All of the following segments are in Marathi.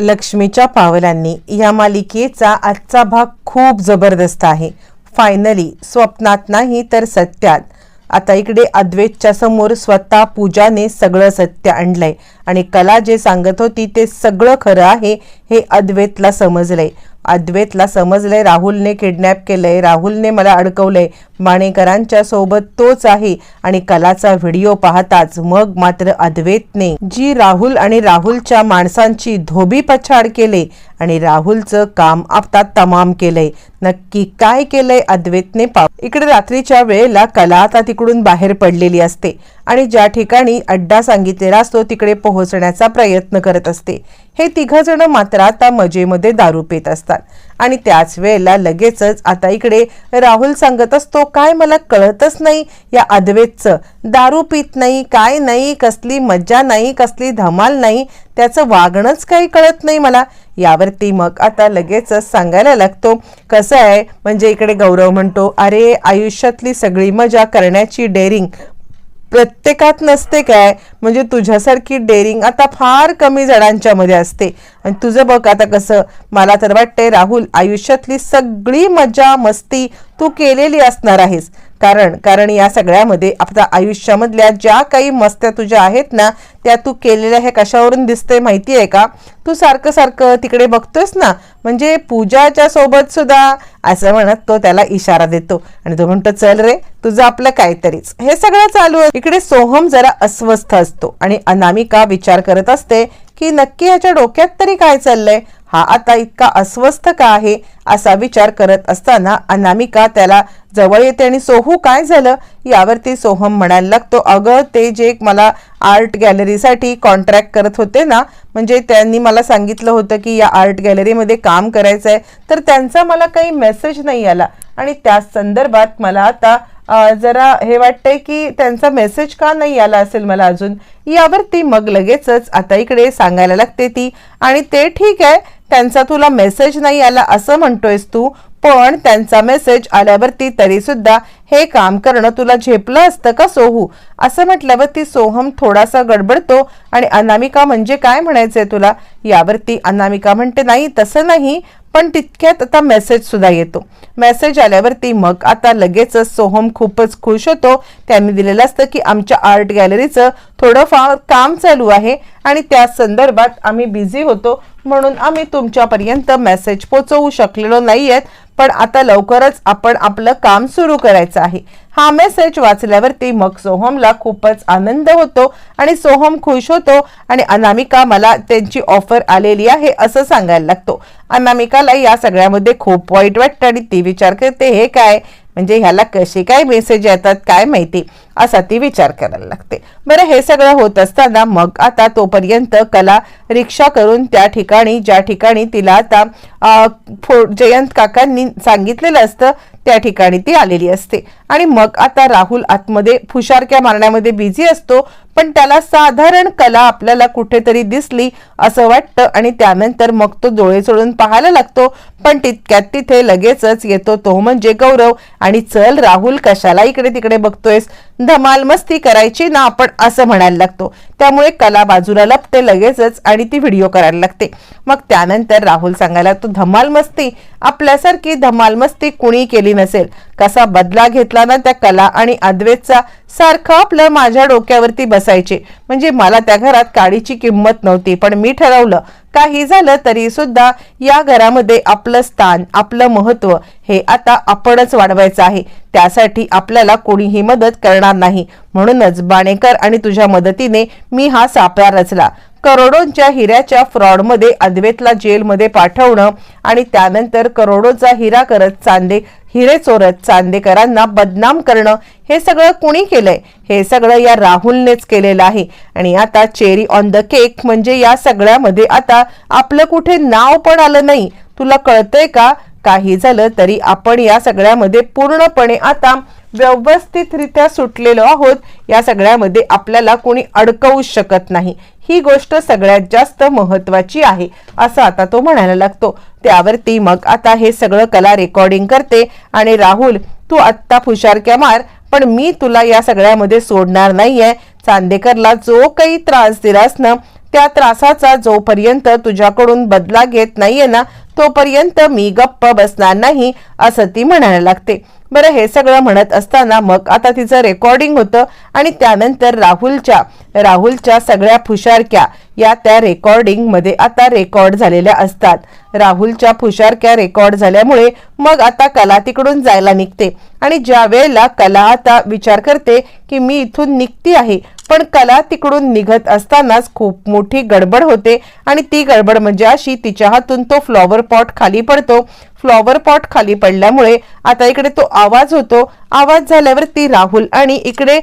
लक्ष्मीच्या पावलांनी या मालिकेचा आजचा भाग खूप जबरदस्त आहे. फायनली स्वप्नात नाही तर सत्यात. आता इकडे अद्वैतच्या समोर स्वतः पूजाने सगळं सत्य आणलंय. आणि कला जे सांगत होती ते सगळं खरं आहे हे अद्वैतला समजलंय. अद्वैतला समजलंय राहुलने किडनॅप केलंय राहुलने मला अडकवलंय. माणेकरांच्या सोबत तोच आहे आणि कलाचा व्हिडिओ पाहताच मग मात्र अद्वैतने जी राहुल आणि राहुलच्या माणसांची धोबी पछाड केले आणि राहुलचं काम आता तमाम केलंय. नक्की काय केलंय अद्वैतने पाव इकडे रात्रीच्या वेळेला कला आता तिकडून बाहेर पडलेली असते आणि ज्या ठिकाणी अड्डा सांगितलेला असतो तिकडे पोहोचण्याचा प्रयत्न करत असते. हे तिघजण मात्र आता मजेमध्ये दारू पित असतात. आणि त्याच वेळेला लगेचच आता इकडे राहुल सांगत असतो काय मला कळतच नाही या अद्वेतचं. दारू पित नाही काय नाही कसली मज्जा नाही कसली धमाल नाही त्याचं वागणंच काही कळत नाही मला. यावरती मग आता लगेचच सांगायला लागतो कसं आहे? म्हणजे इकडे गौरव म्हणतो अरे आयुष्यातली सगळी मजा करण्याची डेअरिंग प्रत्येकात नसते काय? म्हणजे तुझ्यासारखी डेअरिंग आता फार कमी जणांच्यामध्ये असते. आणि तुझं बघ आता कसं मला तर वाटतंय राहुल आयुष्यातली सगळी मजा मस्ती तू केलेली असणार आहेस. कारण कारण या सगळ्यामध्ये आपल्या आयुष्यामधल्या ज्या काही मस्त्या तुझ्या आहेत ना त्या तू केलेल्या हे कशावरून दिसते माहिती आहे का? तू सारखं सारखं तिकडे बघतोस ना म्हणजे पूजाच्या सोबत सुद्धा असं म्हणत तो त्याला इशारा देतो. आणि तो म्हणतो चल रे तुझं आपलं काहीतरीच. हे सगळं चालू आहे. इकडे सोहम जरा अस्वस्थ असतो आणि अनामिका विचार करत असते की नक्की ह्याच्या डोक्यात तरी काय चाललंय? हा आता इतका अस्वस्थ का आहे असा विचार करत असताना अनामिका त्याला जवळ येते आणि सोहू काय झालं? यावरती सोहम म्हणायला लागतो अगं ते जे मला आर्ट गॅलरीसाठी कॉन्ट्रॅक्ट करत होते ना म्हणजे त्यांनी मला सांगितलं होतं की या आर्ट गॅलरीमध्ये काम करायचं आहे तर त्यांचा मला काही मेसेज नाही आला. आणि त्या संदर्भात मला आता जरा हे वाटतंय की त्यांचा मेसेज का नाही आला असेल मला अजून? यावरती मग लगेचच आता इकडे सांगायला लागते ती. आणि ते ठीक आहे त्यांचा तुला मेसेज नाही आला असं म्हणतोयस तू पण त्यांचा मेसेज आल्यावरती तरी सुद्धा हे काम करणं तुला झेपलं असतं का सोहू? असं म्हटल्यावरती सोहम थोडासा गडबडतो आणि अनामिका म्हणजे काय म्हणायचंय तुला? यावरती अनामिका म्हणते नाही तसं नाही. पण तितक्यात आता मेसेज सुद्धा येतो. मेसेज आल्यावरती मग आता लगेचच सोहम खूपच खुश होतो. त्यांनी दिलेलं असतं की आमच्या आर्ट गॅलरीचं थोडंफार काम चालू आहे आणि त्या संदर्भात आम्ही बिझी होतो म्हणून आम्ही तुमच्यापर्यंत मेसेज पोचवू शकलेलो नाही आहेत पण आता लवकरच आपण आपलं काम सुरू करायचं आहे. हा मेसेज वाचल्यावरती मग सोहमला खूपच आनंद होतो आणि सोहम खुश होतो आणि अनामिका मला त्यांची ऑफर आलेली आहे असं सांगायला लागतो. अनामिकाला या सगळ्यामध्ये खूप वाईट वाटतं आणि ती विचार करते हे काय? म्हणजे ह्याला कसे काय मेसेज येतात काय माहिती असा ती विचार करायला लागते. बरं हे सगळं होत असताना मग आता तोपर्यंत कला रिक्षा करून त्या ठिकाणी ज्या ठिकाणी तिला आता जयंत काकांनी सांगितलेलं असतं त्या ठिकाणी ती आलेली असते. आणि मग आता राहुल आतमध्ये फुशारक्या मारण्यामध्ये बिझी असतो पण त्याला साधारण कला आपल्याला कुठेतरी दिसली असं वाटतं आणि त्यानंतर मग तो डोळे सोडून पाहायला लागतो पण तितक्यात तिथे लगेचच येतो तो म्हणजे गौरव. आणि चल राहुल कशाला इकडे तिकडे बघतोयस? धमाल मस्ती करायची ना आपण असं म्हणायला लागतो. त्यामुळे कला बाजूला लपते लगेचच आणि ती व्हिडिओ करायला लागते. मग त्यानंतर राहुल सांगायला तो धमाल मस्ती? आपल्यासारखी धमाल मस्ती कुणी केली नसेल? कसा बदला घेतला ना त्या कला आणि अद्वेतचा? सारखं आपलं माझ्या डोक्यावरती बसायचे. म्हणजे मला त्या घरात काडीची किंमत नव्हती पण मी ठरवलं काही झालं तरी सुद्धा या घरामध्ये आपलं स्थान आपलं महत्त्व हे आता आपणच वाढवायचं आहे. त्यासाठी आपल्याला कोणीही मदत करणार नाही. म्हणूनच बाणेकर आणि तुझ्या मदतीने मी हा सापळा रचला. करोडोंच्या हिऱ्याच्या फ्रॉडमध्ये अद्वेतला जेलमध्ये पाठवणं आणि त्यानंतर करोडोचा हिरा करत चांदे हिरे चोरत चांदेकरांना बदनाम करणं हे सगळं कुणी केलंय? हे सगळं या राहुलनेच केलेलं आहे. आणि आता चेरी ऑन द केक म्हणजे या सगळ्यामध्ये आता आपलं कुठे नाव पण आलं नाही. तुला कळतंय का? काही झालं तरी आपण या सगळ्यामध्ये पूर्णपणे आता व्यवस्थितरित्या सुटलेलो आहोत. या सगळ्यामध्ये आपल्याला कोणी अडकवू शकत नाही. ही गोष्ट सगळ्यात जास्त महत्वाची आहे असं आता तो म्हणायला लागतो. त्यावरती मग आता हे सगळं कला रेकॉर्डिंग करते आणि राहुल तू आत्ता फुशारक्या मार पण मी तुला या सगळ्यामध्ये सोडणार नाहीये. चांदेकरला जो काही त्रास दिलास ना त्या त्रासाचा जोपर्यंत तुझ्याकडून बदला घेत नाहीये ना तोपर्यंत मी गप्प बसणार नाही असं ती म्हणायला लागते. बरं हे सगळं म्हणत असताना मग आता तिचं रेकॉर्डिंग होतं आणि त्यानंतर राहुलच्या राहुलच्या सगळ्या फुशारक्या या त्या रेकॉर्डिंगमध्ये आता रेकॉर्ड झालेल्या असतात. राहुलच्या फुशारक्या रेकॉर्ड झाल्यामुळे मग आता कला तिकडून जायला निघते. आणि ज्या वेळेला कला आता विचार करते की मी इथून निघती आहे पण कला तिकडून निघत असतानाच खूप मोठी गडबड होते. आणि ती गडबड म्हणजे अशी तिच्या हातून तो फ्लॉवर पॉट खाली पडतो फ्लॉवर पॉट खाली पडल्यामुळे आता इकडे तो आवाज होतो. आवाज झाल्यावर ती राहुल आणि इकडे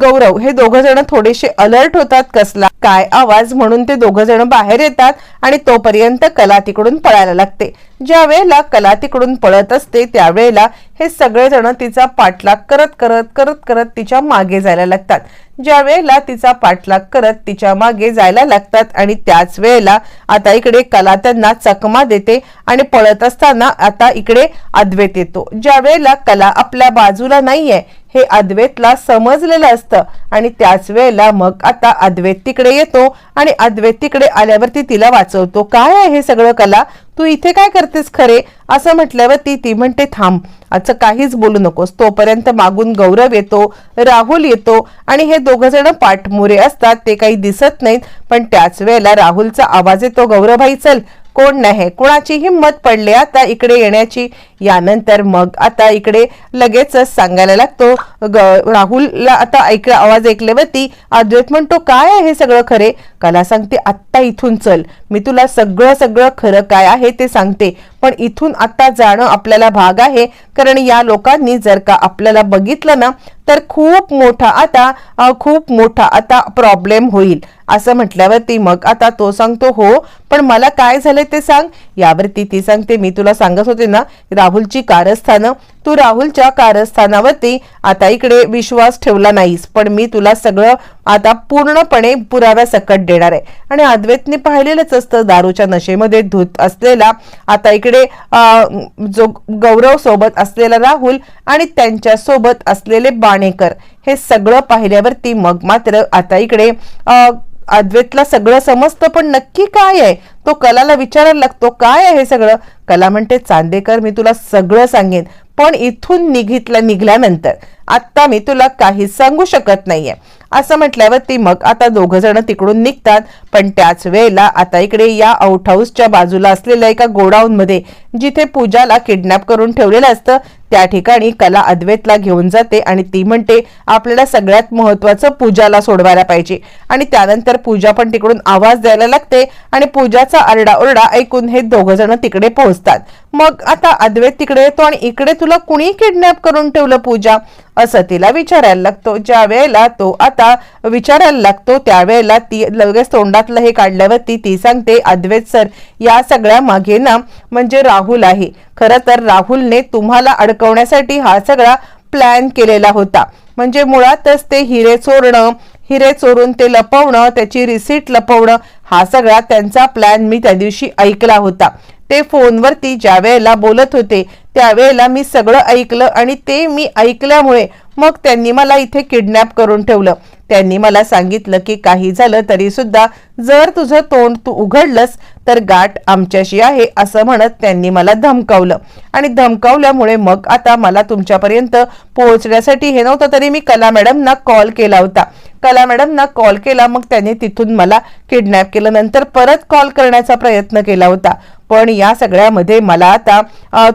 गौरव हे दोघ जण थोडेसे अलर्ट होतात कसला काय आवाज म्हणून ते दोघ जण बाहेर येतात आणि तोपर्यंत कला तिकडून पळायला लागते. ज्या वेळेला कला तिकडून पळत असते त्यावेळेला हे सगळेजण तिचा पाठलाग करत करत करत करत तिच्यामागे जायला लागतात. ज्या वेळेला तिचा पाठलाग करत तिच्यामागे जायला लागतात आणि त्याच वेळेला आता इकडे कला त्यांना चकमा देते आणि पळत असताना आता इकडे अद्वैत येतो. ज्या वेळेला कला आपल्या बाजूला नाहीये हे अद्वैतला समजलेलं असतं. आणि त्याच वेळेला मग आता अद्वैत तिकडे येतो आणि अद्वैत तिकडे आल्यावरती तिला वाचवतो. काय आहे हे सगळं कला? तू इथे काय करतेस खरे? असं म्हटल्यावर ती ती म्हणते थांब असं काहीच बोलू नकोस. तोपर्यंत मागून गौरव येतो राहुल येतो आणि हे दोघ जण पाठमोरे असतात. ते काही दिसत नाहीत. पण त्याच वेळेला राहुलचा आवाज येतो गौरवभाई चल कोण नाही. कुणाची हिंमत पडली आता इकडे येण्याची? यानंतर मग आता इकडे लगेचच सांगायला लागतो. ग- राहुलला आता ऐक आवाज ऐकल्यावरती अद्वैत म्हणतो काय आहे सगळं खरे? कला सांगते आत्ता इथून चल. मी तुला सगळं सगळं खरं काय आहे ते सांगते. पण इथून आता जाणं आपल्याला भाग आहे. कारण या लोकांनी जर का आपल्याला बघितलं ना तर खूप मोठा आता खूप मोठा आता प्रॉब्लेम होईल. असं म्हटल्यावरती मग आता तो सांगतो हो पण मला काय झालंय ते सांग. यावरती ती सांगते मी तुला सांगत होते ना राहुलची कारस्थानं तू राहुलच्या कारस्थानावरती आता इकडे विश्वास ठेवला नाहीस. पण मी तुला सगळं आता पूर्णपणे पुराव्या सकट देणार आहे. आणि अद्वैतने पाहिलेलंच असतं दारूच्या नशेमध्ये धूत असलेला आता इकडे जो गौरव सोबत असलेला राहुल आणि त्यांच्यासोबत असलेले बाणेकर हे सगळं पाहिल्यावरती मग मात्र आता इकडे अद्वैतला सगळं समजतं पण नक्की काय आहे? तो कलाला विचारायला लागतो काय आहे हे सगळं? कला म्हणते चांदेकर मी तुला सगळं सांगेन. पण इथून निघितलं निघल्यानंतर आत्ता मी तुला काही सांगू शकत नाहीये. असं म्हटल्यावर ती मग आता दोघ जण तिकडून निघतात. पण त्याच वेळेला आता इकडे या आउट हाऊसच्या बाजूला असलेल्या एका गोडाऊन मध्ये जिथे पूजाला किडनॅप करून ठेवलेलं असतं त्या ठिकाणी कला अद्वैतला घेऊन जाते आणि ती म्हणते आपल्याला सगळ्यात महत्वाचं पूजाला सोडवायला पाहिजे. आणि त्यानंतर पूजा पण तिकडून आवाज द्यायला लागते आणि पूजाचा आरडाओरडा ऐकून हे दोघं जण तिकडे पोहोचतात. मग आता अद्वैत तिकडे येतो आणि इकडे तुला कुणी किडनॅप करून ठेवलं पूजा? असं तिला विचारायला लागतो. ज्या वेळेला तो आता विचारायला लागतो त्यावेळेला ती लगेच तोंडातलं हे काढल्यावरती ती सांगते अद्वैत सर या सगळ्या मागे ना म्हणजे राहुल आहे. खरं तर राहुलने तुम्हाला अडकवण्यासाठी हा सगळा प्लॅन केलेला होता. म्हणजे मुळातच ते हिरे चोरणं हिरे चोरून ते लपवणं त्याची रिसीट लपवणं हा सगळा त्यांचा प्लॅन मी त्या दिवशी ऐकला होता. ते फोनवरती ज्या वेळेला बोलत होते त्यावेळेला मी सगळं ऐकलं आणि ते मी ऐकल्यामुळे मग त्यांनी मला इथे किडनॅप करून ठेवलं. त्यांनी मला सांगितलं की काही झालं तरी सुद्धा जर तुझं तोंड तू उघडलंस तर गाठ आमच्याशी आहे असं म्हणत त्यांनी मला धमकावलं. आणि धमकावल्यामुळे मग आता मला तुमच्यापर्यंत पोहोचण्यासाठी हे नव्हतं तरी मी कला मॅडमना कॉल केला होता. कला मॅडमना कॉल केला मग त्यांनी तिथून मला किडनॅप केलं नंतर परत कॉल करण्याचा प्रयत्न केला होता. पण या सगळ्यामध्ये मला आता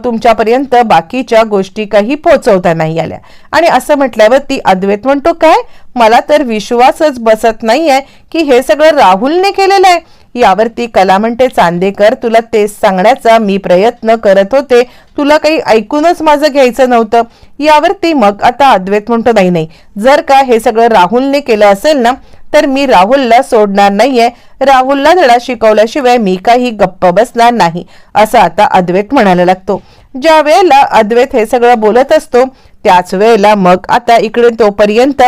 तुमच्यापर्यंत बाकीच्या गोष्टी काही पोहोचवता नाही आल्या. आणि असं म्हटल्यावर ती अद्वैत म्हणतो काय? मला तर विश्वासच बसत नाहीये की हे सगळं राहुलने केलेलं आहे. यावरती कला म्हणते चांदेकर तुला तेच सांगण्याचा मी प्रयत्न करत होते. तुला काही ऐकूनच माझं घ्यायचं नव्हतं. यावरती मग आता अद्वैत म्हणतो नाही नाही. जर का हे सगळं राहुलने केलं असेल ना तर मी राहुलला सोडणार नाहीये. राहुलला धडा शिकवल्याशिवाय मी काही गप्प बसणार नाही. असं आता अद्वैत म्हणायला लागतो. ज्या वेळेला अद्वैत हे सगळं बोलत असतो त्याच वेळेला मग आता इकडे तोपर्यंत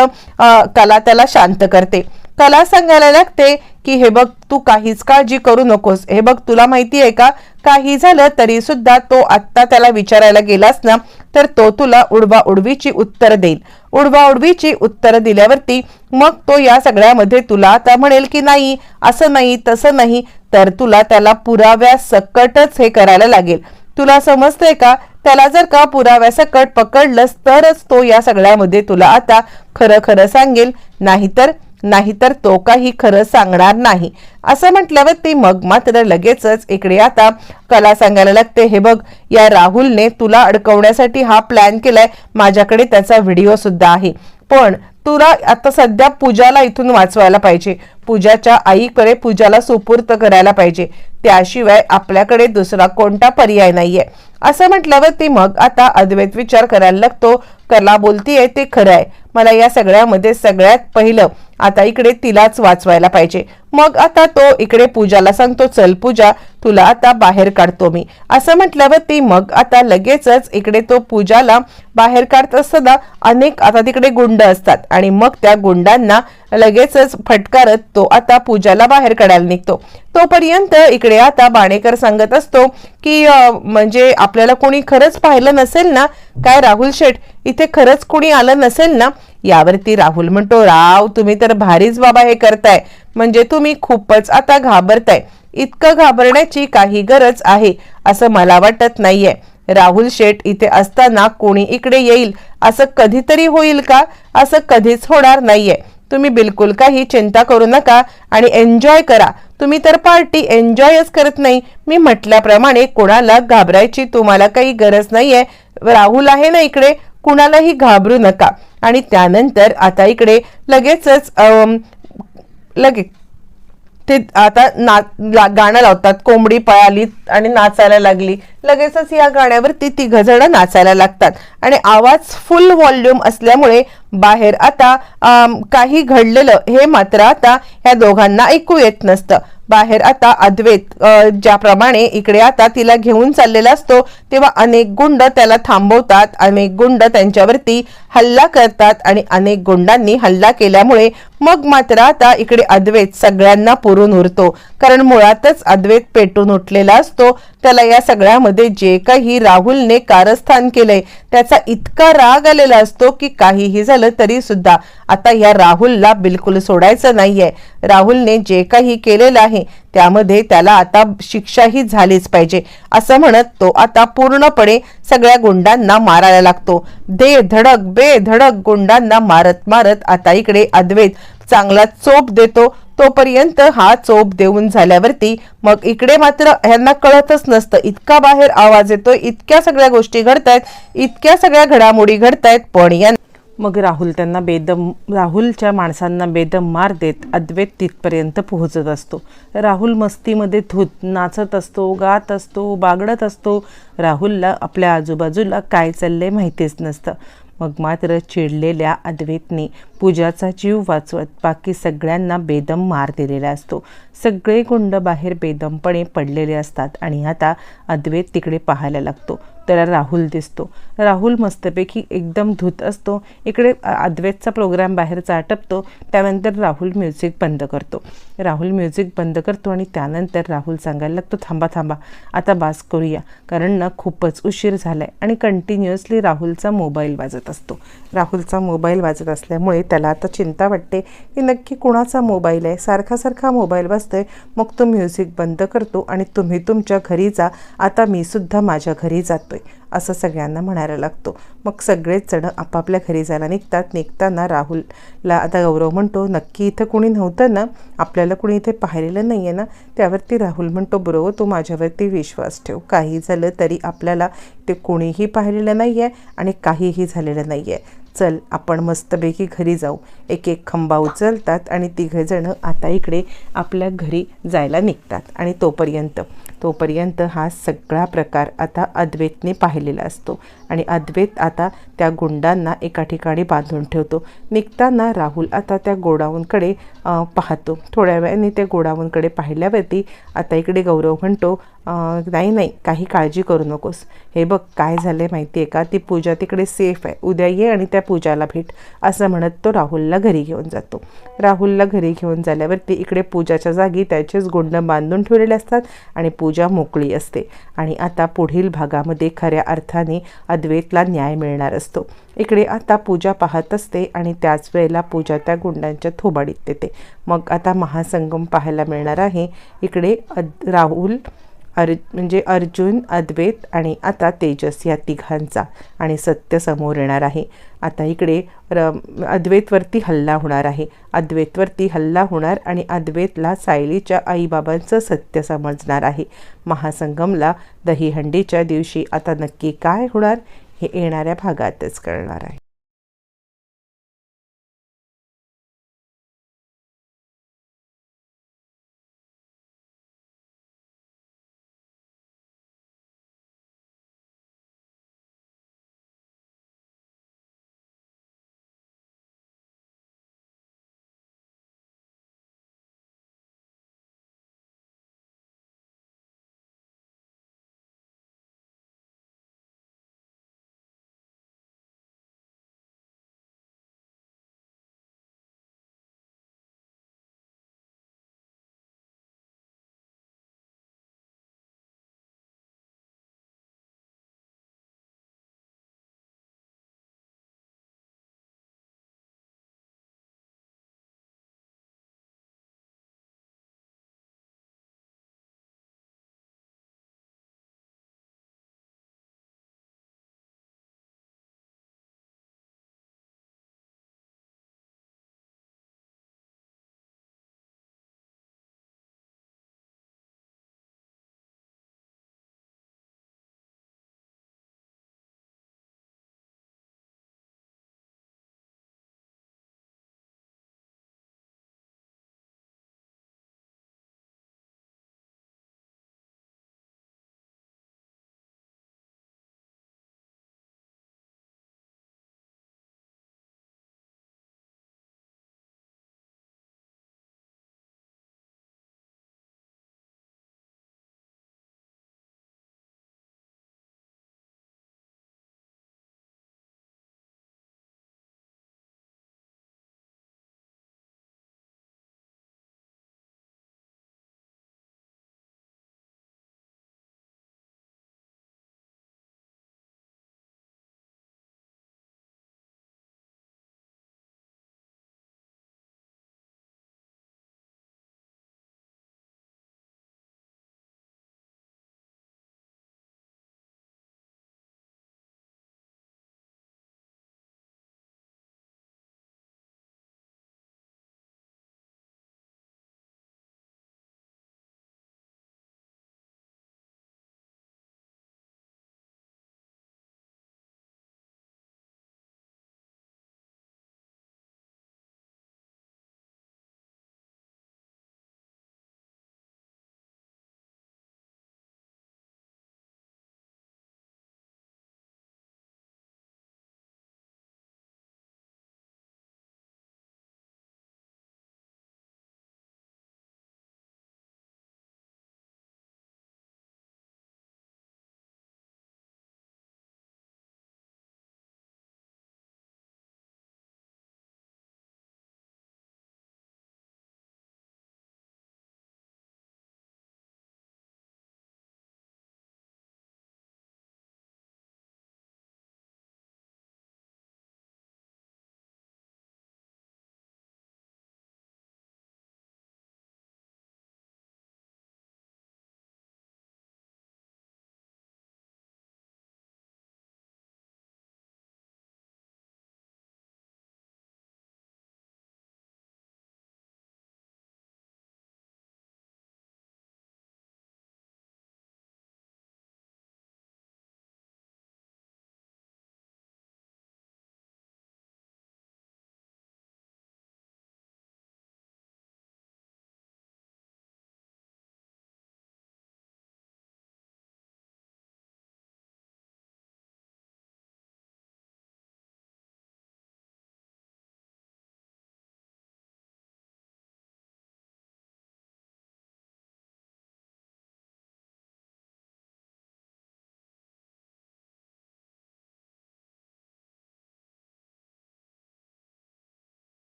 कला त्याला शांत करते. कला सांगायला लागते की हे बघ तू काहीच काळजी करू नकोस. हे बघ तुला माहिती आहे का? काही झालं तरी सुद्धा तो आत्ता त्याला विचारायला गेलास ना तर तो तुला उडवा उडवीची उत्तर देईल. उडवा उडवीची उत्तर दिल्यावरती मग तो या सगळ्यामध्ये तुला आता म्हणेल की नाही असं नाही तसं नाही. तर तुला त्याला पुराव्या सकटच हे करायला लागेल. तुला समजतंय का? त्याला जर का पुराव्यासकट पकडलंस तरच तो या सगळ्यामध्ये तुला आता खरं खरं सांगेल. नाहीतर नाहीतर तो काही खरं सांगणार नाही. असं म्हटल्यावर ती मग मात्र लगेचच इकडे आता कला सांगायला लागते. हे बघ या राहुलने तुला अडकवण्यासाठी हा प्लॅन केलाय. माझ्याकडे त्याचा व्हिडिओ सुद्धा आहे. पण तुला आता सध्या पूजाला इथून वाचवायला पाहिजे. पूजाच्या आईकडे पूजाला सुपूर्त करायला पाहिजे. त्याशिवाय आपल्याकडे दुसरा कोणता पर्याय नाहीये. असं म्हटल्यावर ती मग आता अद्वैत विचार करायला लागतो. कला बोलतीये ते खरं आहे. मला या सगळ्यामध्ये सगळ्यात पहिलं आता इकडे तिलाच वाचवायला पाहिजे. मग आता तो इकडे पूजाला सांगतो चल पूजा तुला आता बाहेर काढतो मी. असं म्हटल्यावर ती मग आता लगेचच इकडे तो पूजाला बाहेर काढत असताना अनेक आता तिकडे गुंड असतात. आणि मग त्या गुंडांना लगेचच फटकारत तो आता पूजाला बाहेर काढायला निघतो. तोपर्यंत इकडे आता बाणेकर सांगत असतो की म्हणजे आपल्याला कोणी खरंच पाहिलं नसेल ना? काय राहुल शेठ? इथे खरंच कोणी आलं नसेल ना? यावरती राहुल म्हणतो राव तुम्ही तर भारीच बाबा हे करताय. म्हणजे तुम्ही खूपच आता घाबरताय. इतकं घाबरण्याची काही गरज आहे असं मला वाटत नाहीये. राहुल शेठ इथे असताना कोणी इकडे येईल? असं कधीतरी होईल का? असं कधीच होणार नाहीये. तुम्ही बिलकुल काही चिंता करू नका आणि एन्जॉय करा. तुम्ही तर पार्टी एन्जॉयच करत नाही. मी म्हटल्याप्रमाणे कोणाला घाबरायची तुम्हाला काही गरज नाहीये. राहुल आहे ना इकडे? कुणालाही घाबरू नका. आणि त्यानंतर आता इकडे लगेचच लगे ते आता ना ला- गाणं लावतात. कोंबडी पळाली आणि नाचायला लागली. लगेचच या गाण्यावरती तिघ जण नाचायला लागतात. आणि आवाज फुल व्हॉल्यूम असल्यामुळे बाहेर आता काही घडलेलं हे मात्र आता या दोघांना ऐकू येत नसतं. बाहेर आता अद्वैत ज्याप्रमाणे इकडे आता तिला घेऊन चाललेला असतो तेव्हा अनेक गुंड त्याला थांबवतात. अनेक गुंड त्यांच्यावरती हल्ला करतात आणि अनेक गुंडांनी हल्ला केल्यामुळे मग मात्र आता इकडे अद्वैत सगळ्यांना पुरून उरतो. कारण मुळातच अद्वैत पेटून उठलेला असतो. त्याला या सगळ्यामध्ये जे काही राहुलने कारस्थान केलंय त्याचा इतका राग आलेला असतो की काहीही झालं तरी सुद्धा आता या राहुलला बिलकुल सोडायचं नाहीये. राहुलने जे काही केलेलं आहे त्यामध्ये त्याला आता शिक्षाही झालीच पाहिजे. असं म्हणत तो आता पूर्णपणे सगळ्या गुंडांना मारायला लागतो. दे धडक बे धडक गुंडांना मारत मारत आता इकडे अद्वैत चांगला चोप देतो तोपर्यंत हा चोप देऊन झाल्यावरती मग इकडे मात्र ह्यांना कळतच नसतं. इतका बाहेर आवाज येतोय इतक्या सगळ्या गोष्टी घडतायत इतक्या सगळ्या घडामोडी घडतायत पण या मग राहुल त्यांना बेदम राहुलच्या माणसांना बेदम मार देत अद्वैत तिथपर्यंत पोहोचत असतो. राहुल मस्तीमध्ये थूत नाचत असतो गात असतो बागडत असतो. राहुलला आपल्या आजूबाजूला काय चाललंय माहितीच नसतं. मग मात्र चिडलेल्या अद्वैतने पूजाचा जीव वाचवत बाकी सगळ्यांना बेदम मार दिलेला असतो. सगळे गुंड बाहेर बेदमपणे पडलेले असतात आणि आता अद्वैत तिकडे पाहायला लागतो. त्याला राहुल दिसतो. राहुल मस्तपैकी एकदम धूत असतो. इकडे अद्वैतचा प्रोग्राम बाहेरचा आटपतो त्यानंतर राहुल म्युझिक बंद करतो. राहुल म्युझिक बंद करतो आणि त्यानंतर राहुल सांगायला लागतो थांबा थांबा आता बास करूया. कारण ना खूपच उशीर झाला आहे आणि कंटिन्युअसली राहुलचा मोबाईल वाजत असतो. राहुलचा मोबाईल वाजत असल्यामुळे त्याला आता चिंता वाटते की नक्की कुणाचा मोबाईल आहे? सारखा सारखा मोबाईल वाजतोय. मग तो म्युझिक बंद करतो आणि तुम्ही तुमच्या घरी जा. आता मी सुद्धा माझ्या घरी जातो. जातोय असं सगळ्यांना म्हणायला लागतो. मग सगळेच जण आपापल्या घरी जायला निघतात. निघताना राहुलला आता गौरव म्हणतो नक्की इथं कुणी नव्हतं ना? आपल्याला कुणी इथे पाहिलेलं नाही आहे ना? त्यावरती राहुल म्हणतो बरोबर तू माझ्यावरती विश्वास ठेव. काही झालं तरी आपल्याला ते कोणीही पाहिलेलं नाही आहे आणि काहीही झालेलं नाही आहे चल आपण मस्तपैकी घरी जाऊ. एक एक खंबा उचलतात आणि तिघंजणं आता इकडे आपल्या घरी जायला निघतात आणि तोपर्यंत तोपर्यंत हा सगळा प्रकार आता अद्वैतने पाहिलेला असतो. आणि अद्वैत आता त्या गुंडांना एका ठिकाणी बांधून ठेवतो. निघताना राहुल आता त्या गोडाऊनकडे पाहतो. थोड्या वेळाने त्या गोडाऊनकडे पाहिल्यावरती आता इकडे गौरव म्हणतो नाही नाही काही काळजी करू नकोस. हे बघ काय झालं आहे माहिती आहे का? ती पूजा तिकडे सेफ आहे. उद्या ये आणि त्या पूजाला भेट. असं म्हणत तो राहुलला घरी घेऊन जातो. राहुलला घरी घेऊन झाल्यावरती इकडे पूजाच्या जागी त्याचेच गुंड बांधून ठेवलेले असतात आणि पूजा मोकळी असते. आणि आता पुढील भागामध्ये खऱ्या अर्थाने अद्वैतला न्याय मिळणार असतो. असतो. इकडे आता पूजा पाहत असते आणि त्याच वेळेला पूजा त्या गुंडांच्या थोबाडीत येते मग आता महासंगम पाहायला मिळणार आहे. इकडे अद राहुल अर म्हणजे अर्जुन अद्वैत आणि आता तेजस या तिघांचा आणि सत्य समोर येणार आहे. आता इकडे र अद्वैतवरती हल्ला होणार आहे. अद्वैतवरती हल्ला होणार आणि अद्वैतला सायलीच्या आईबाबांचं सत्य समजणार आहे. महासंगमला दहीहंडीच्या दिवशी आता नक्की काय होणार? हे येणाऱ्या भागातच कळणार आहे.